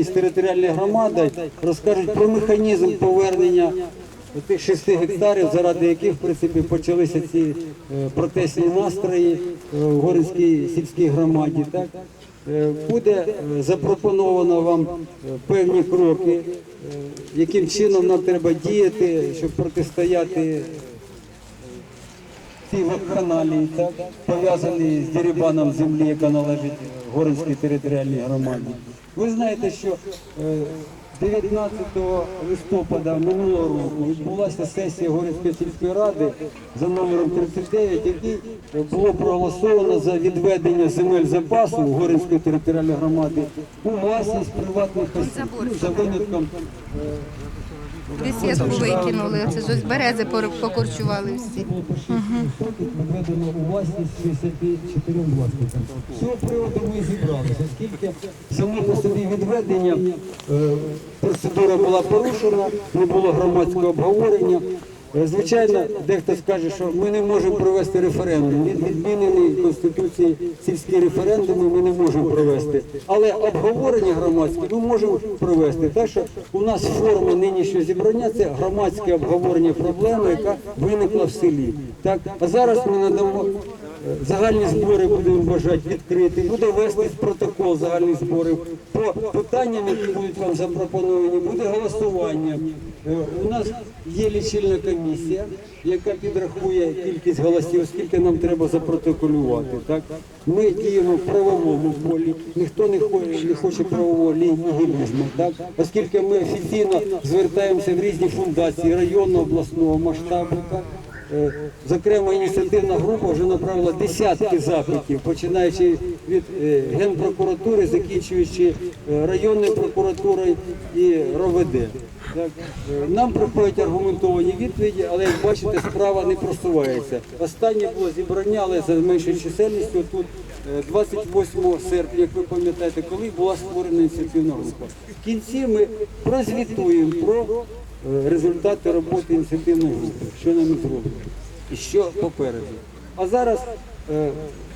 зв'язані з територіальною громадою, розкажуть про механізм повернення тих 6 гектарів, заради яких в принципі почалися ці е, протестні настрої е, в Горинській сільській громаді. Так? Е, Буде запропоновано вам певні кроки, яким чином нам треба діяти, щоб протистояти цій так, пов'язані з дерибаном землі, яка належить Горинській територіальній громаді. Ви знаєте, що е, 19 листопада минулого року відбулася сесія Горинської сільської ради за номером 39, який було проголосовано за відведення земель запасу Горинської територіальної громади у власність приватних осіб, ну, за винятком Десятку викинули, це ж ось берези покорчували всі. було по 6 сотень відведено у власність 64 власникам. З цього приводу ми зібралися, оскільки само по собі відведення е, процедура була порушена, не було громадського обговорення. Е, Звичайно, дехто скаже, що ми не можемо провести референдум. Від відміненої Конституції сільські референдуми ми не можемо провести. Але обговорення громадське ми можемо провести. Так що у нас форма нинішнього зібрання це громадське обговорення проблеми, яка виникла в селі. Так, а зараз ми надамо загальні збори, будемо бажати відкрити, буде вести протокол загальних зборів. По питанням, які будуть вам запропоновані, буде голосування. Е, У нас є лічильна комісія, яка підрахує кількість голосів, скільки нам треба запротоколювати. Так? Ми діємо в правовому полі, ніхто не хоче, не хоче правового нігілізму, так? оскільки ми офіційно звертаємося в різні фундації районного, обласного масштабу. Так? Е, Зокрема, ініціативна група вже направила десятки запитів, починаючи від е, Генпрокуратури, закінчуючи е, районною прокуратурою і РОВД. Нам приходять аргументовані відповіді, але як бачите, справа не просувається. Останнє було зібрання, але за меншою чисельністю тут е, 28 серпня, як ви пам'ятаєте, коли була створена ініціативна група. В кінці ми прозвітуємо про результати роботи ініціативної групи, що нам зроблено і що попереду. А зараз е,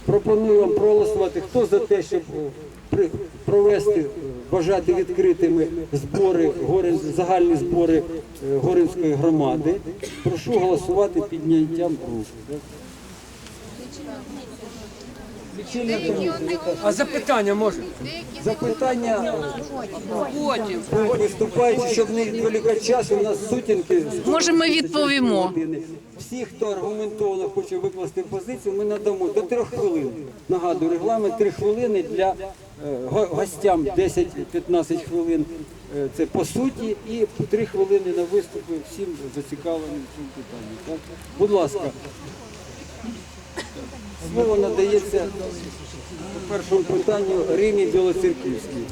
пропоную вам проголосувати, хто за те, щоб е, провести, е, бажати відкритими збори, загальні збори е, Горинської громади. Прошу голосувати підняттям рук. Лічильна комісія. А запитання може? Запитання потім виступаючи, щоб не відволікати час, у нас сутінки. Може, ми відповімо? Всі, хто аргументовано хоче викласти позицію, ми надамо до трьох хвилин. Нагадую, регламент три хвилини для е, го- гостям 10-15 хвилин. Е, Це по суті, і три хвилини на виступи всім зацікавленим в цьому питанні. Так? Будь ласка, слово надається по першому питанню Римі Білоцерківській.